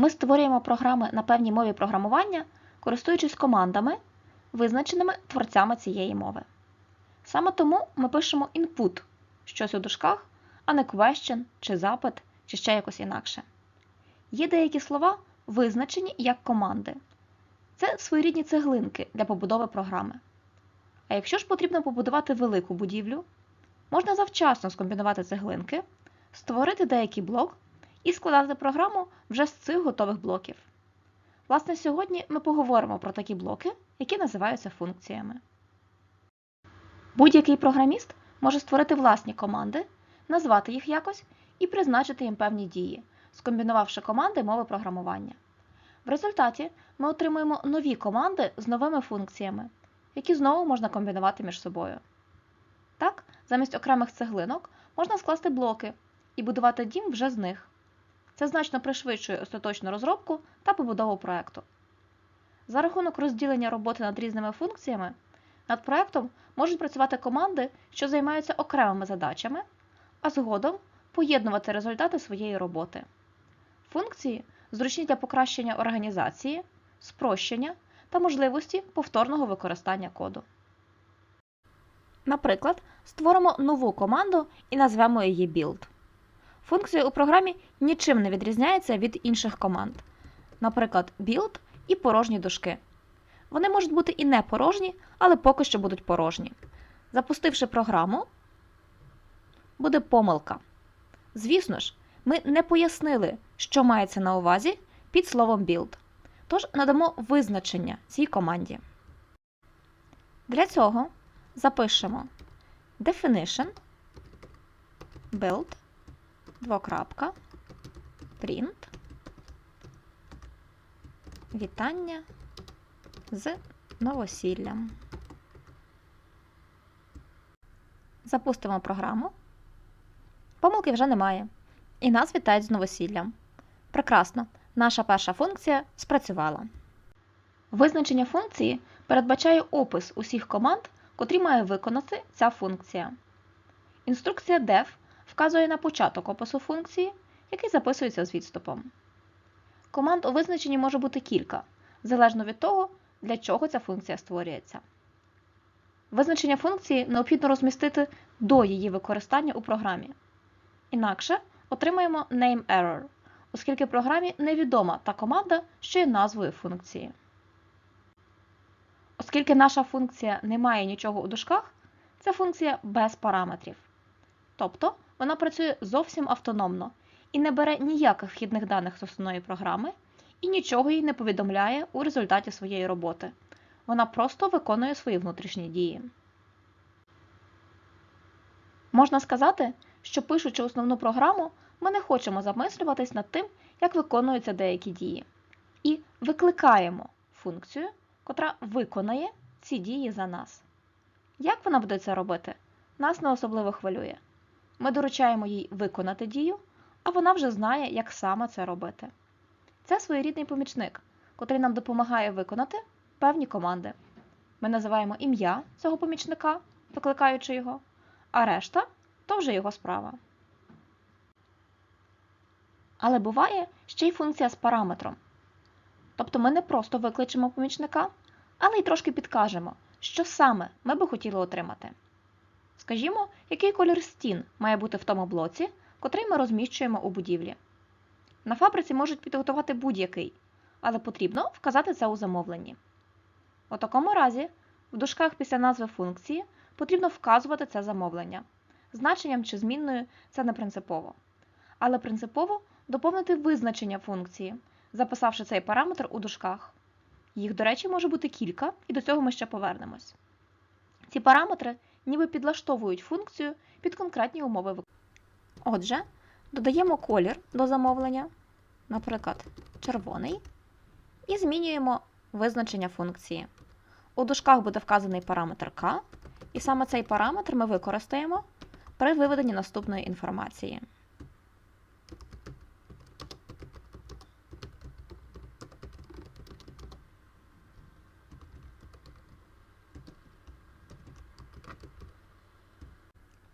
Ми створюємо програми на певній мові програмування, користуючись командами, визначеними творцями цієї мови. Саме тому ми пишемо input, щось у дужках, а не question чи запит, чи ще якось інакше. Є деякі слова, визначені як команди. Це своєрідні цеглинки для побудови програми. А якщо ж потрібно побудувати велику будівлю, можна завчасно скомбінувати цеглинки, створити деякий блок і складати програму вже з цих готових блоків. Власне, сьогодні ми поговоримо про такі блоки, які називаються функціями. Будь-який програміст може створити власні команди, назвати їх якось і призначити їм певні дії, скомбінувавши команди мови програмування. В результаті ми отримуємо нові команди з новими функціями, які знову можна комбінувати між собою. Так, замість окремих цеглинок можна скласти блоки і будувати дім вже з них. Це значно пришвидшує остаточну розробку та побудову проекту. За рахунок розділення роботи над різними функціями, над проектом можуть працювати команди, що займаються окремими задачами, а згодом поєднувати результати своєї роботи. Функції зручні для покращення організації, спрощення та можливості повторного використання коду. Наприклад, створимо нову команду і назвемо її build. Функція у програмі нічим не відрізняється від інших команд. Наприклад, build і порожні дужки. Вони можуть бути і не порожні, але поки що будуть порожні. Запустивши програму, буде помилка. Звісно ж, ми не пояснили, що мається на увазі під словом build. Тож надамо визначення цій команді. Для цього запишемо definition build двокрапка print вітання з новосіллям. Запустимо програму. Помилки вже немає. І нас вітають з новосіллям. Прекрасно, наша перша функція спрацювала. Визначення функції передбачає опис усіх команд, котрі має виконати ця функція. Інструкція def вказує на початок опису функції, який записується з відступом. Команд у визначенні може бути кілька, залежно від того, для чого ця функція створюється. Визначення функції необхідно розмістити до її використання у програмі. Інакше отримаємо name error, оскільки програмі невідома та команда, що є назвою функції. Оскільки наша функція не має нічого у дужках, це функція без параметрів. Тобто вона працює зовсім автономно і не бере ніяких вхідних даних з основної програми і нічого їй не повідомляє у результаті своєї роботи. Вона просто виконує свої внутрішні дії. Можна сказати, що пишучи основну програму, ми не хочемо замислюватись над тим, як виконуються деякі дії, і викликаємо функцію, котра виконає ці дії за нас. Як вона буде це робити, нас не особливо хвилює. Ми доручаємо їй виконати дію, а вона вже знає, як саме це робити. Це своєрідний помічник, котрий нам допомагає виконати певні команди. Ми називаємо ім'я цього помічника, викликаючи його, а решта то вже його справа. Але буває ще й функція з параметром. Тобто ми не просто викличемо помічника, але й трошки підкажемо, що саме ми би хотіли отримати. Скажімо, який колір стін має бути в тому блоці, котрий ми розміщуємо у будівлі. На фабриці можуть підготувати будь-який, але потрібно вказати це у замовленні. У такому разі, в дужках після назви функції потрібно вказувати це замовлення. Значенням чи змінною це не принципово. Але принципово доповнити визначення функції, записавши цей параметр у дужках. Їх, до речі, може бути кілька, і до цього ми ще повернемось. Ці параметри ніби підлаштовують функцію під конкретні умови. Отже, додаємо колір до замовлення, наприклад, червоний, і змінюємо визначення функції. У дужках буде вказаний параметр k, і саме цей параметр ми використаємо при виведенні наступної інформації.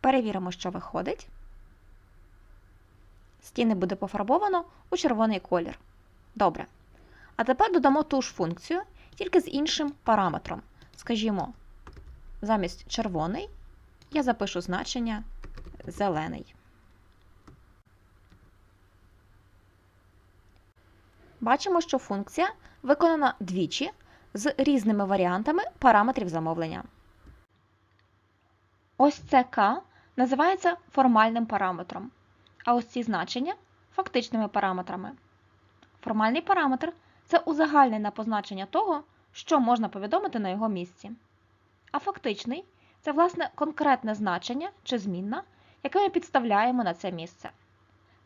Перевіримо, що виходить. Стіни буде пофарбовано у червоний колір. Добре. А тепер додамо ту ж функцію, тільки з іншим параметром. Скажімо, замість червоний я запишу значення зелений. Бачимо, що функція виконана двічі з різними варіантами параметрів замовлення. Ось це k називається формальним параметром, а ось ці значення фактичними параметрами. Формальний параметр це узагальнене позначення того, що можна повідомити на його місці. А фактичний це, власне, конкретне значення чи змінна, яке ми підставляємо на це місце.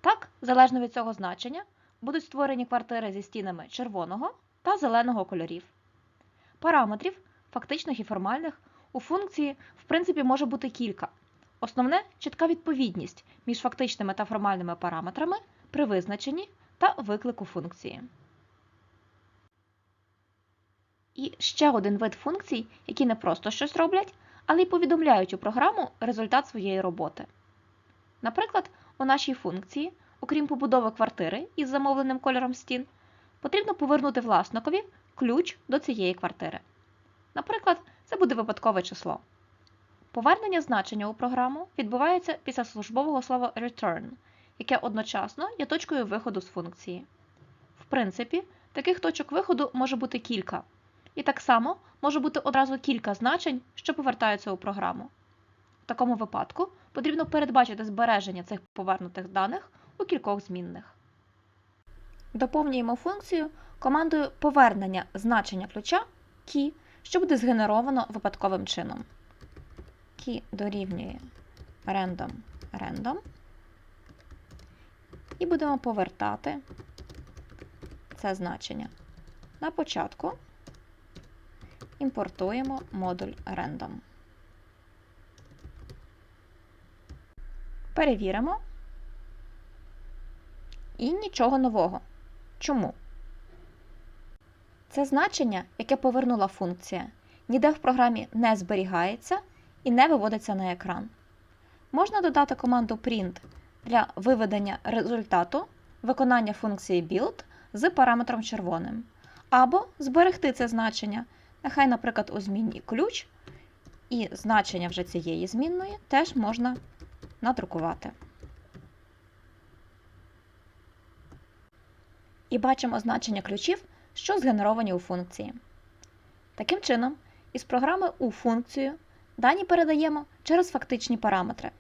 Так, залежно від цього значення, будуть створені квартири зі стінами червоного та зеленого кольорів. Параметрів, фактичних і формальних, у функції, в принципі, може бути кілька. Основне чітка відповідність між фактичними та формальними параметрами при визначенні та виклику функції. І ще один вид функцій, які не просто щось роблять, але й повідомляють у програму результат своєї роботи. Наприклад, у нашій функції, окрім побудови квартири із замовленим кольором стін, потрібно повернути власникові ключ до цієї квартири. Наприклад, це буде випадкове число. Повернення значення у програму відбувається після службового слова return, яке одночасно є точкою виходу з функції. В принципі, таких точок виходу може бути кілька. І так само може бути одразу кілька значень, що повертаються у програму. В такому випадку потрібно передбачити збереження цих повернутих даних у кількох змінних. Доповнюємо функцію командою повернення значення ключа key, що буде згенеровано випадковим чином. Key дорівнює random random. І будемо повертати це значення. На початку імпортуємо модуль random. Перевіримо. І нічого нового. Чому? Це значення, яке повернула функція, ніде в програмі не зберігається і не виводиться на екран. Можна додати команду print для виведення результату виконання функції build з параметром червоним, або зберегти це значення, нехай, наприклад, у змінній ключ, і значення вже цієї змінної теж можна надрукувати. І бачимо значення ключів, що згенеровані у функції. Таким чином, із програми у функцію дані передаємо через фактичні параметри,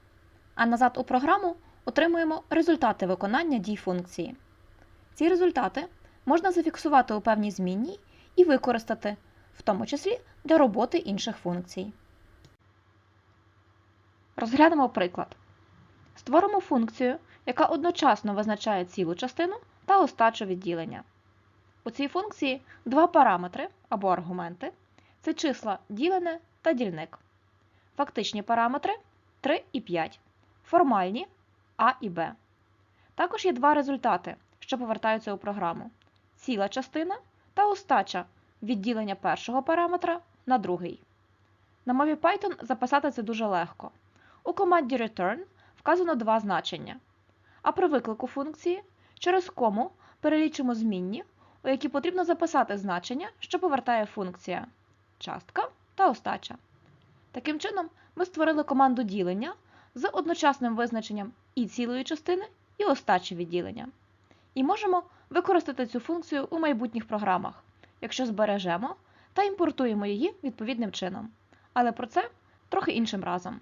а назад у програму отримуємо результати виконання дій функції. Ці результати можна зафіксувати у певній змінній і використати, в тому числі для роботи інших функцій. Розглянемо приклад. Створимо функцію, яка одночасно визначає цілу частину та остачу відділення. У цій функції два параметри або аргументи це числа ділене та дільник. Фактичні параметри 3 і 5, формальні А і Б. Також є два результати, що повертаються у програму: ціла частина та остача відділення першого параметра на другий. На мові Python записати це дуже легко. У команді return вказано два значення. А при виклику функції через кому перелічимо змінні, у які потрібно записати значення, що повертає функція частка та остача. Таким чином, ми створили команду ділення з одночасним визначенням і цілої частини, і остачі відділення. І можемо використати цю функцію у майбутніх програмах, якщо збережемо та імпортуємо її відповідним чином. Але про це трохи іншим разом.